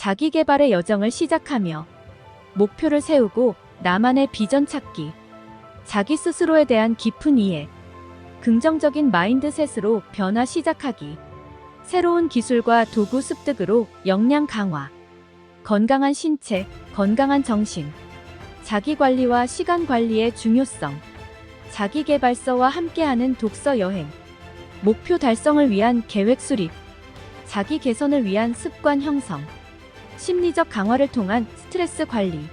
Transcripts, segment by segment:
자기 개발의 여정을 시작하며 목표를 세우고 나만의 비전 찾기, 자기 스스로에 대한 깊은 이해, 긍정적인 마인드셋으로 변화 시작하기, 새로운 기술과 도구 습득으로 역량 강화, 건강한 신체, 건강한 정신, 자기 관리와 시간 관리의 중요성, 자기 개발서와 함께하는 독서 여행, 목표 달성을 위한 계획 수립, 자기 개선을 위한 습관 형성, 심리적 강화를 통한 스트레스 관리,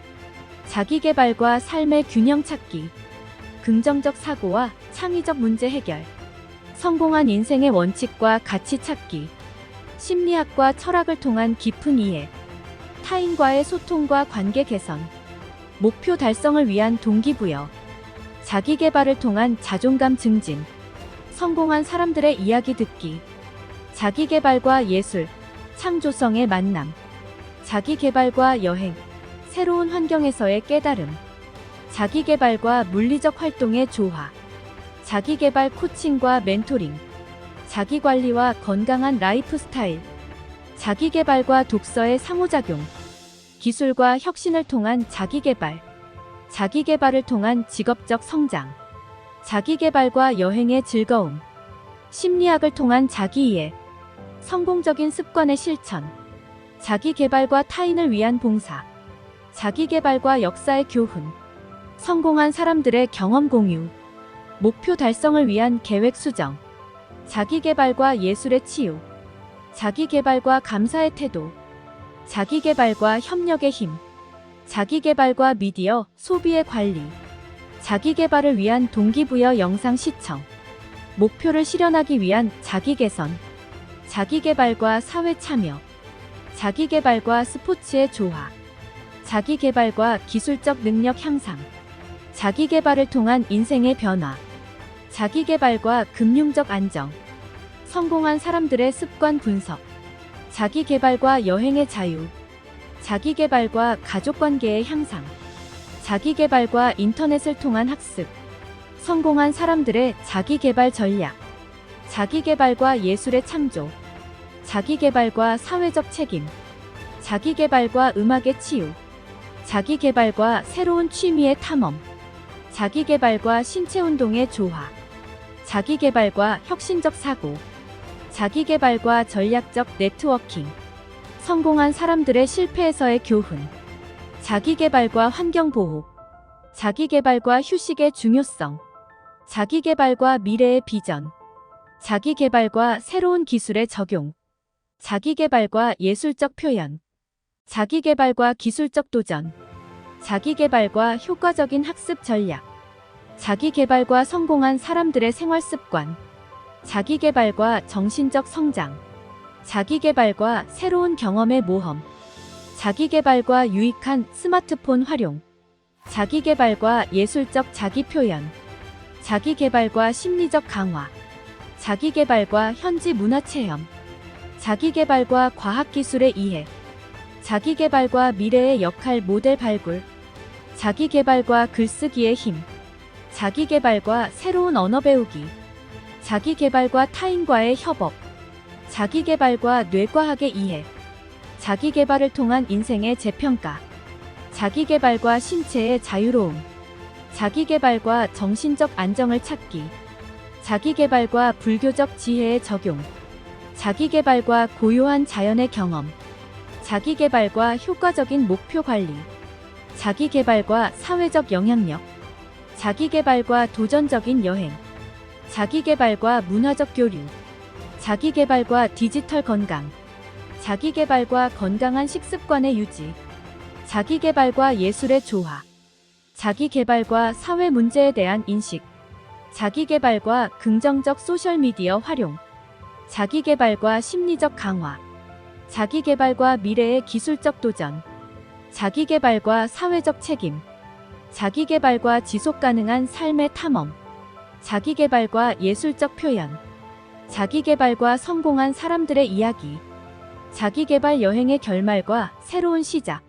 자기 개발과 삶의 균형 찾기, 긍정적 사고와 창의적 문제 해결, 성공한 인생의 원칙과 가치 찾기, 심리학과 철학을 통한 깊은 이해, 타인과의 소통과 관계 개선, 목표 달성을 위한 동기부여, 자기 개발을 통한 자존감 증진, 성공한 사람들의 이야기 듣기, 자기 개발과 예술, 창조성의 만남, 자기 개발과 여행, 새로운 환경에서의 깨달음, 자기 개발과 물리적 활동의 조화, 자기 개발 코칭과 멘토링, 자기 관리와 건강한 라이프 스타일, 자기 개발과 독서의 상호작용, 기술과 혁신을 통한 자기 개발, 자기 개발을 통한 직업적 성장, 자기 개발과 여행의 즐거움, 심리학을 통한 자기 이해, 성공적인 습관의 실천, 자기 개발과 타인을 위한 봉사, 자기 개발과 역사의 교훈, 성공한 사람들의 경험 공유, 목표 달성을 위한 계획 수정, 자기 개발과 예술의 치유, 자기 개발과 감사의 태도, 자기 개발과 협력의 힘, 자기 개발과 미디어, 소비의 관리, 자기 개발을 위한 동기부여 영상 시청, 목표를 실현하기 위한 자기 개선, 자기 개발과 사회 참여, 자기 개발과 스포츠의 조화, 자기 개발과 기술적 능력 향상, 자기 개발을 통한 인생의 변화, 자기 개발과 금융적 안정, 성공한 사람들의 습관 분석, 자기 개발과 여행의 자유, 자기 개발과 가족 관계의 향상, 자기 개발과 인터넷을 통한 학습, 성공한 사람들의 자기 개발 전략, 자기 개발과 예술의 창조, 자기 개발과 사회적 책임, 자기 개발과 음악의 치유, 자기 개발과 새로운 취미의 탐험, 자기 개발과 신체 운동의 조화, 자기 개발과 혁신적 사고, 자기 개발과 전략적 네트워킹, 성공한 사람들의 실패에서의 교훈, 자기 개발과 환경 보호, 자기 개발과 휴식의 중요성, 자기 개발과 미래의 비전, 자기 개발과 새로운 기술의 적용, 자기 개발과 예술적 표현, 자기 개발과 기술적 도전, 자기 개발과 효과적인 학습 전략, 자기 개발과 성공한 사람들의 생활 습관, 자기 개발과 정신적 성장, 자기 개발과 새로운 경험의 모험, 자기 개발과 유익한 스마트폰 활용, 자기 개발과 예술적 자기 표현, 자기 개발과 심리적 강화, 자기 개발과 현지 문화 체험, 자기 개발과 과학 기술의 이해, 자기 개발과 미래의 역할 모델 발굴, 자기 개발과 글쓰기의 힘, 자기 개발과 새로운 언어 배우기, 자기 개발과 타인과의 협업, 자기 개발과 뇌과학의 이해, 자기 개발을 통한 인생의 재평가, 자기 개발과 신체의 자유로움, 자기 개발과 정신적 안정을 찾기, 자기 개발과 불교적 지혜의 적용, 자기 개발과 고요한 자연의 경험, 자기 개발과 효과적인 목표 관리, 자기 개발과 사회적 영향력, 자기 개발과 도전적인 여행, 자기 개발과 문화적 교류, 자기 개발과 디지털 건강, 자기 개발과 건강한 식습관의 유지, 자기 개발과 예술의 조화, 자기 개발과 사회 문제에 대한 인식, 자기 개발과 긍정적 소셜미디어 활용, 자기 개발과 심리적 강화, 자기 개발과 미래의 기술적 도전, 자기 개발과 사회적 책임, 자기 개발과 지속 가능한 삶의 탐험, 자기 개발과 예술적 표현, 자기 개발과 성공한 사람들의 이야기, 자기 개발 여행의 결말과 새로운 시작,